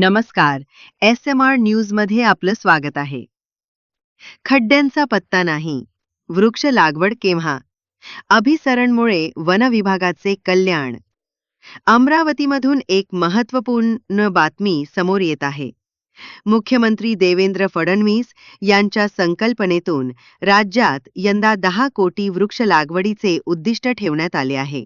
नमस्कार. S M R न्यूजमध्ये आपलं स्वागत आहे. खड्ड्यांचा पत्ता नाही. वृक्ष लागवड केव्हा? अभिसरणमुळे वन विभागाचे कल्याण. अमरावतीमधून एक महत्त्वपूर्ण बातमी समोर येत आहे. मुख्यमंत्री देवेंद्र फडणवीस यांच्या संकल्पनेतून राज्यात यंदा दहा कोटी वृक्ष लागवडीचे उद्दिष्ट ठेवण्यात आले आहे.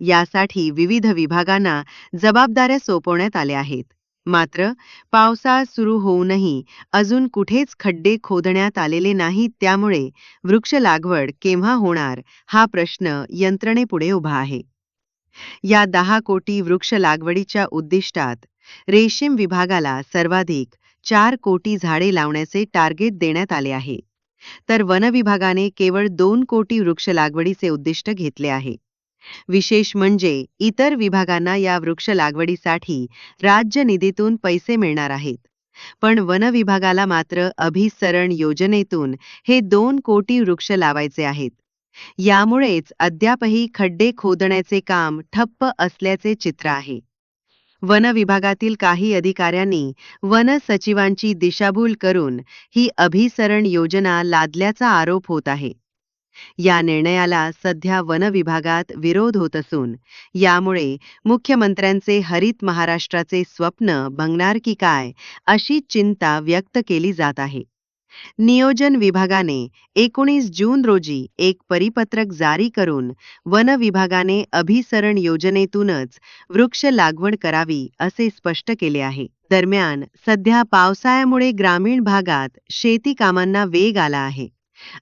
यासाठी विविध विभागांना जबाबदाऱ्या सोपवण्यात आल्या आहेत. मात्र पावसाळा सुरू होऊनही अजून कुठेच खड्डे खोदण्यात आलेले नाहीत त्यामुळे वृक्ष लागवड केव्हा होणार हा प्रश्न यंत्रणेपुढे उभा आहे. या दहा कोटी वृक्ष लागवडीच्या उद्दिष्टात रेशीम विभागाला सर्वाधिक चार कोटी झाडे लावण्याचे टार्गेट देण्यात आले आहे. तर वन विभागाने केवळ दोन कोटी वृक्ष लागवडीचे उद्दिष्ट घेतले आहे. विशेष म्हणजे इतर विभागांना या वृक्ष लागवडीसाठी राज्य निधीतून पैसे मिळणार आहेत. पण वन विभागाला मात्र अभिसरण योजनेतून हे दोन कोटी वृक्ष लावायचे आहेत. यामुळेच अद्यापही खड्डे खोदण्याचे काम ठप्प असल्याचे चित्र आहे. वन विभागातील काही अधिकाऱ्यांनी वन सचिवांची दिशाभूल करून ही अभिसरण योजना लादल्याचा आरोप होत आहे. या निर्णयाला सध्या वन विभागात विरोध होत असून यामुळे मुख्यमंत्र्यांचे हरित महाराष्ट्राचे स्वप्न भंगणार की काय अशी चिंता व्यक्त केली जात आहे. नियोजन विभागाने एकोणीस जून रोजी एक परिपत्रक जारी करून वन विभागाने अभिसरण योजनेतूनच वृक्ष लागवड करावी असे स्पष्ट केले आहे. दरम्यान सध्या पावसाळ्यामुळे ग्रामीण भागात शेती कामांना वेग आला आहे.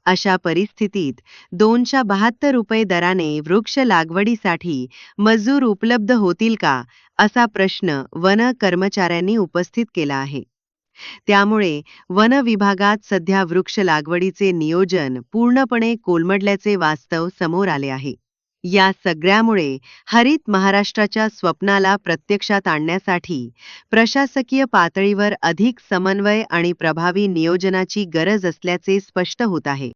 अशा परिस्थितीत दोनशे बहात्तर रुपये दराने वृक्ष लागवडीसाठी मजूर उपलब्ध होतील का असा प्रश्न वन कर्मचाऱ्यांनी उपस्थित केला आहे. त्यामुळे वन विभागात सध्या वृक्ष लागवडीचे नियोजन पूर्णपणे कोलमडल्याचे वास्तव समोर आले आहे. या सगळ्यामुळे हरित महाराष्ट्राच्या स्वप्नाला प्रत्यक्षात आणण्यासाठी प्रशासकीय पातळीवर अधिक समन्वय आणि प्रभावी नियोजनाची गरज असल्याचे स्पष्ट होत आहे.